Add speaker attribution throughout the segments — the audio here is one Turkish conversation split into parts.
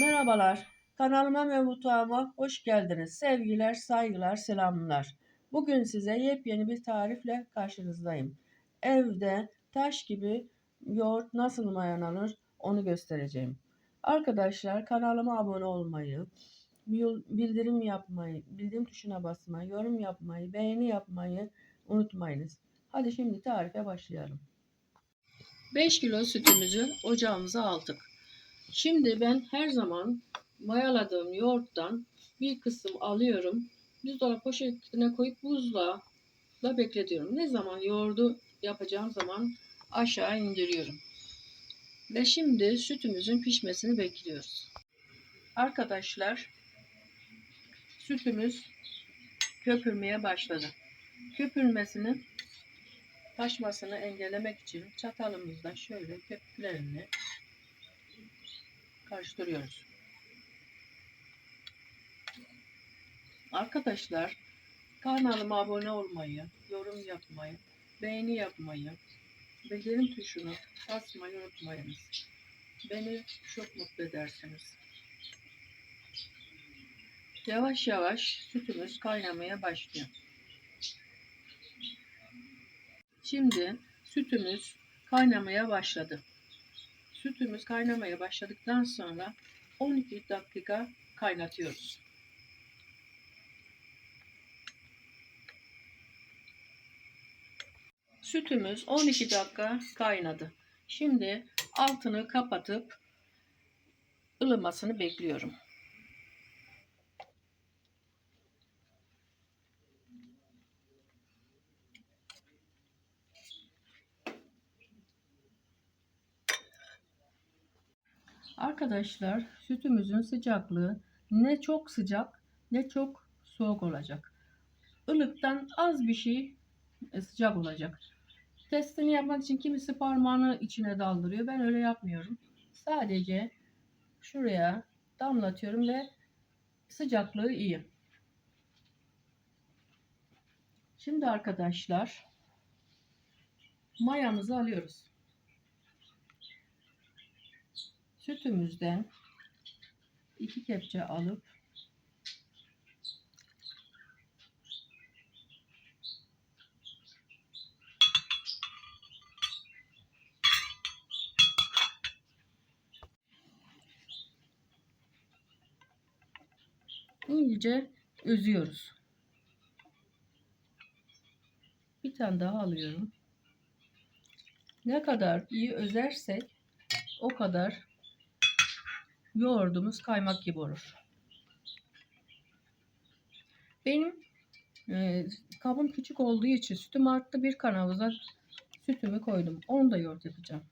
Speaker 1: Merhabalar, kanalıma ve mutfağıma hoş geldiniz. Sevgiler, saygılar, selamlar. Bugün size yepyeni bir tarifle karşınızdayım. Evde taş gibi yoğurt nasıl mayalanır onu göstereceğim. Arkadaşlar kanalıma abone olmayı, bildirim yapmayı, bildirim tuşuna basmayı, yorum yapmayı, beğeni yapmayı unutmayınız. Hadi şimdi tarife başlayalım. 5 kilo sütümüzü ocağımıza aldık. Şimdi ben her zaman mayaladığım yoğurttan bir kısım alıyorum. Buzdolabı poşetine koyup buzluğa da bekletiyorum. Ne zaman yoğurdu yapacağım zaman aşağı indiriyorum. Ve şimdi sütümüzün pişmesini bekliyoruz. Arkadaşlar sütümüz köpürmeye başladı. Köpürmesini taşmasını engellemek için çatalımızla şöyle köpüklerini karıştırıyoruz. Arkadaşlar kanalıma abone olmayı, yorum yapmayı, beğeni yapmayı, bildirim tuşunu basmayı unutmayınız. Beni çok mutlu edersiniz. Yavaş yavaş sütümüz kaynamaya başlıyor. Şimdi sütümüz kaynamaya başladı. Sütümüz kaynamaya başladıktan sonra 12 dakika kaynatıyoruz. Sütümüz 12 dakika kaynadı. Şimdi altını kapatıp ılımasını bekliyorum. Arkadaşlar sütümüzün sıcaklığı ne çok sıcak ne çok soğuk olacak. Ilıktan az bir şey e, sıcak olacak. Testini yapmak için kimisi parmağını içine daldırıyor. Ben öyle yapmıyorum. Sadece şuraya damlatıyorum ve sıcaklığı iyi. Şimdi arkadaşlar mayamızı alıyoruz. Sütümüzden iki kepçe alıp iyice üzüyoruz. Bir tane daha alıyorum. Ne kadar iyi özersek o kadar yoğurdumuz kaymak gibi olur. Benim e, kabım küçük olduğu için sütüm arttı. Bir kanavuza sütümü koydum. Onu da yoğurt yapacağım.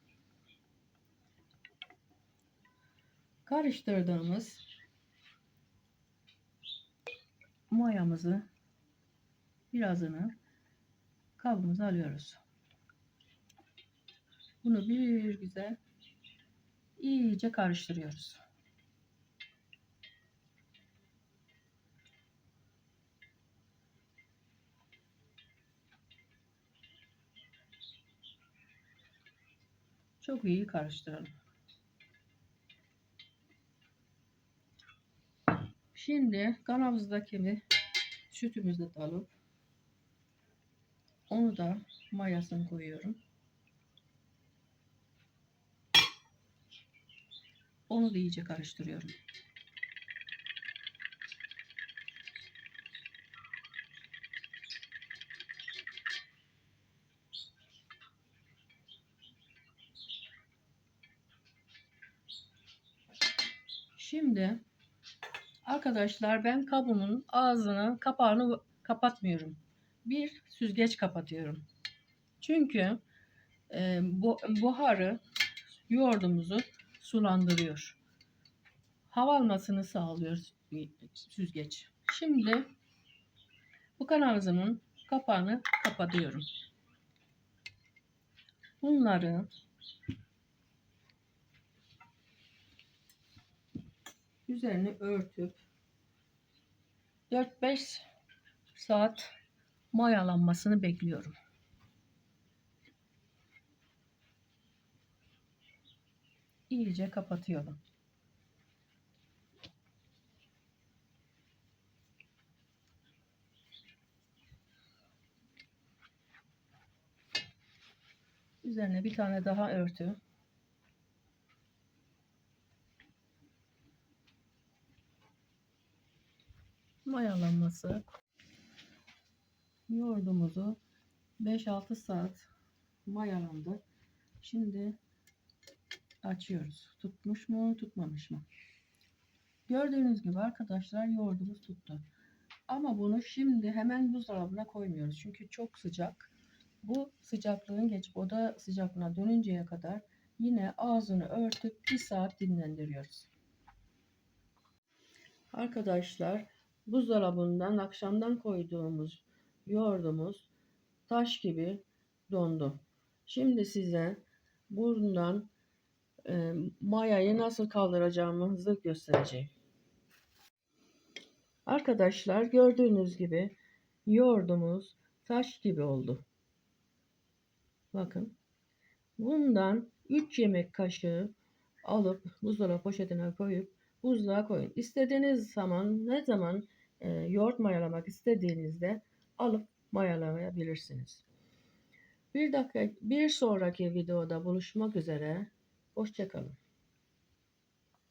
Speaker 1: Karıştırdığımız mayamızı birazını kabımıza alıyoruz. Bunu bir güzel iyice karıştırıyoruz. Çok iyi karıştıralım. Şimdi kanavızdaki sütümüzü de alıp onu da mayasını koyuyorum. Onu da iyice karıştırıyorum. Şimdi arkadaşlar ben kabımın ağzını kapağını kapatmıyorum. Bir süzgeç kapatıyorum. Çünkü e, bu, buharı yoğurdumuzu sulandırıyor. Hava almasını sağlıyor süzgeç. Şimdi bu kanalımızın kapağını kapatıyorum. Bunları üzerini örtüp 4-5 saat mayalanmasını bekliyorum. iyice kapatıyorum. Üzerine bir tane daha örtü. Mayalanması. Yoğurdumuzu 5-6 saat mayalandı. Şimdi açıyoruz. Tutmuş mu, tutmamış mı? Gördüğünüz gibi arkadaşlar yoğurdumuz tuttu. Ama bunu şimdi hemen buzdolabına koymuyoruz. Çünkü çok sıcak. Bu sıcaklığın geçip oda sıcaklığına dönünceye kadar yine ağzını örtüp bir saat dinlendiriyoruz. Arkadaşlar buzdolabından akşamdan koyduğumuz yoğurdumuz taş gibi dondu. Şimdi size bundan e, mayayı nasıl kaldıracağımızı göstereceğim. Arkadaşlar gördüğünüz gibi yoğurdumuz taş gibi oldu. Bakın. Bundan 3 yemek kaşığı alıp buzdolabı poşetine koyup buzluğa koyun. İstediğiniz zaman ne zaman e, yoğurt mayalamak istediğinizde alıp mayalayabilirsiniz. Bir dakika bir sonraki videoda buluşmak üzere. Hoşçakalın.